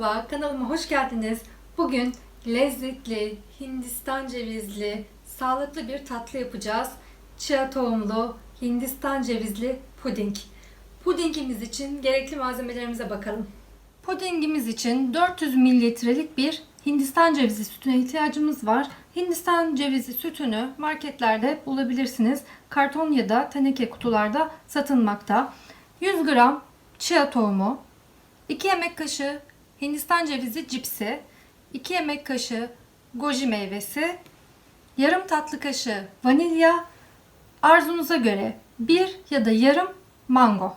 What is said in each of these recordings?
Merhaba, kanalıma hoş geldiniz. Bugün lezzetli, Hindistan cevizli, sağlıklı bir tatlı yapacağız. Chia tohumlu, Hindistan cevizli puding. Pudingimiz için gerekli malzemelerimize bakalım. Pudingimiz için 400 mililitrelik bir Hindistan cevizi sütüne ihtiyacımız var. Hindistan cevizi sütünü marketlerde bulabilirsiniz. Karton ya da teneke kutularda satılmakta. 100 gram chia tohumu, 2 yemek kaşığı Hindistan cevizi cipsi, 2 yemek kaşığı goji meyvesi, yarım tatlı kaşığı vanilya, arzunuza göre 1 ya da yarım mango.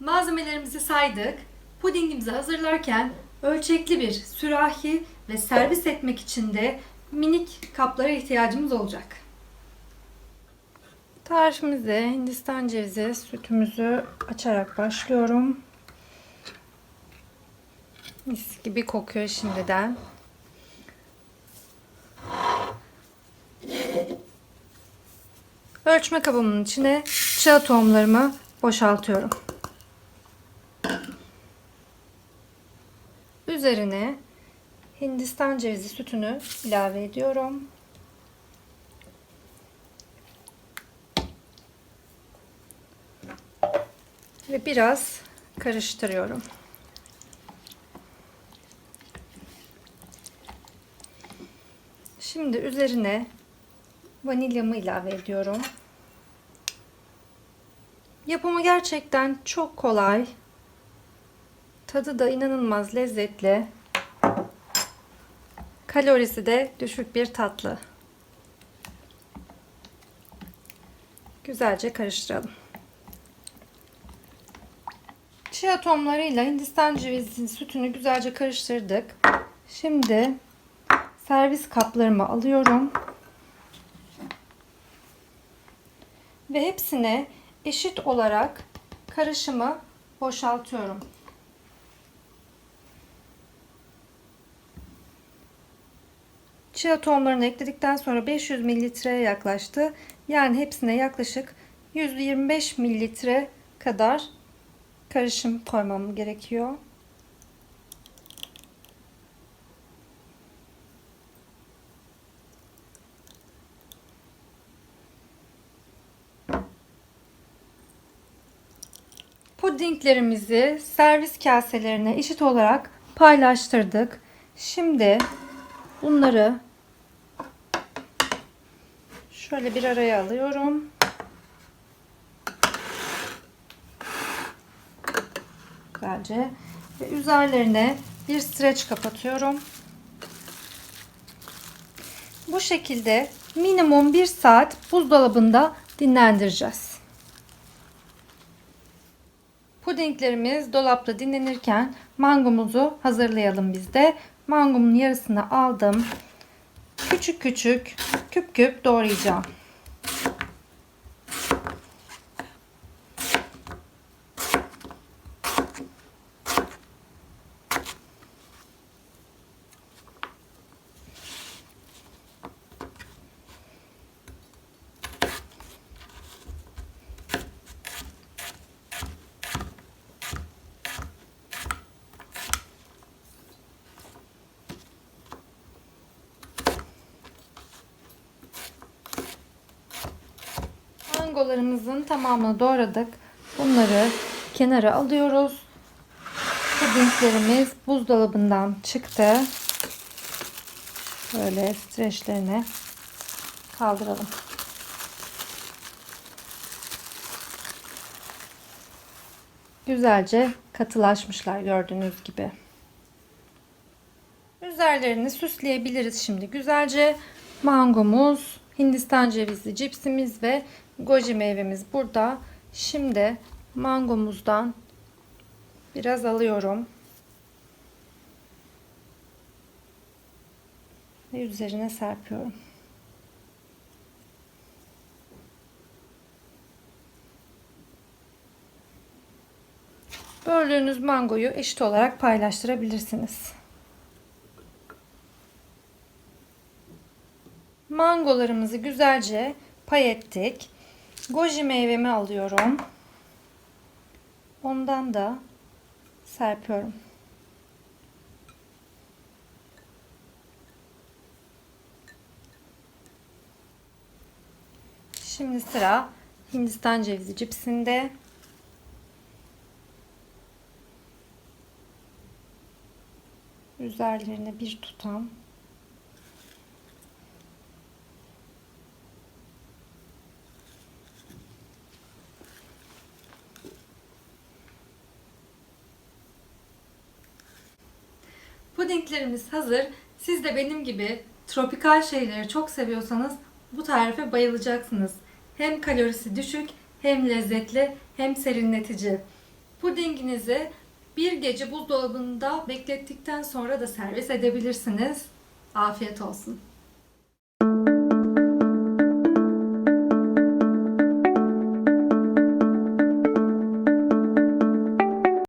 Malzemelerimizi saydık. Pudingimizi hazırlarken ölçekli bir sürahi ve servis etmek için de minik kaplara ihtiyacımız olacak. Tarifimize Hindistan cevizi sütümüzü açarak başlıyorum. Mis gibi kokuyor şimdiden. Ölçme kabımın içine chia tohumlarımı boşaltıyorum. Üzerine Hindistan cevizi sütünü ilave ediyorum. Ve biraz karıştırıyorum. Şimdi üzerine vanilyamı ilave ediyorum. Yapımı gerçekten çok kolay. Tadı da inanılmaz lezzetli. Kalorisi de düşük bir tatlı. Güzelce karıştıralım. Chia tohumlarıyla Hindistan cevizi sütünü güzelce karıştırdık. Şimdi servis kaplarımı alıyorum. Ve hepsine eşit olarak karışımı boşaltıyorum. Chia tohumlarını ekledikten sonra 500 mililitreye yaklaştı. Yani hepsine yaklaşık 125 mililitre kadar karışım koymam gerekiyor. Pudinglerimizi servis kaselerine eşit olarak paylaştırdık. Şimdi bunları şöyle bir araya alıyorum. Güzelce ve üzerlerine bir streç kapatıyorum. Bu şekilde minimum bir saat buzdolabında dinlendireceğiz. Pudinglerimiz dolapta dinlenirken mangomuzu hazırlayalım biz de. Mangomun yarısını aldım. Küçük küçük küp küp doğrayacağım. Mangolarımızın tamamını doğradık. Bunları kenara alıyoruz. Pudinglerimiz buzdolabından çıktı. Böyle streçlerine kaldıralım. Güzelce katılaşmışlar gördüğünüz gibi. Üzerlerini süsleyebiliriz şimdi. Güzelce mangomuz, Hindistan cevizli cipsimiz ve goji meyvemiz burada. Şimdi mangomuzdan biraz alıyorum. Ve üzerine serpiyorum. Böldüğünüz mangoyu eşit olarak paylaştırabilirsiniz. Mangolarımızı güzelce pay ettik. Goji meyvemi alıyorum. Ondan da serpiyorum. Şimdi sıra Hindistan cevizi cipsinde. Üzerlerine bir tutam Pudinglerimiz hazır. Siz de benim gibi tropikal şeyleri çok seviyorsanız bu tarife bayılacaksınız. Hem kalorisi düşük, hem lezzetli, hem serinletici. Pudinginizi bir gece buzdolabında beklettikten sonra da servis edebilirsiniz. Afiyet olsun.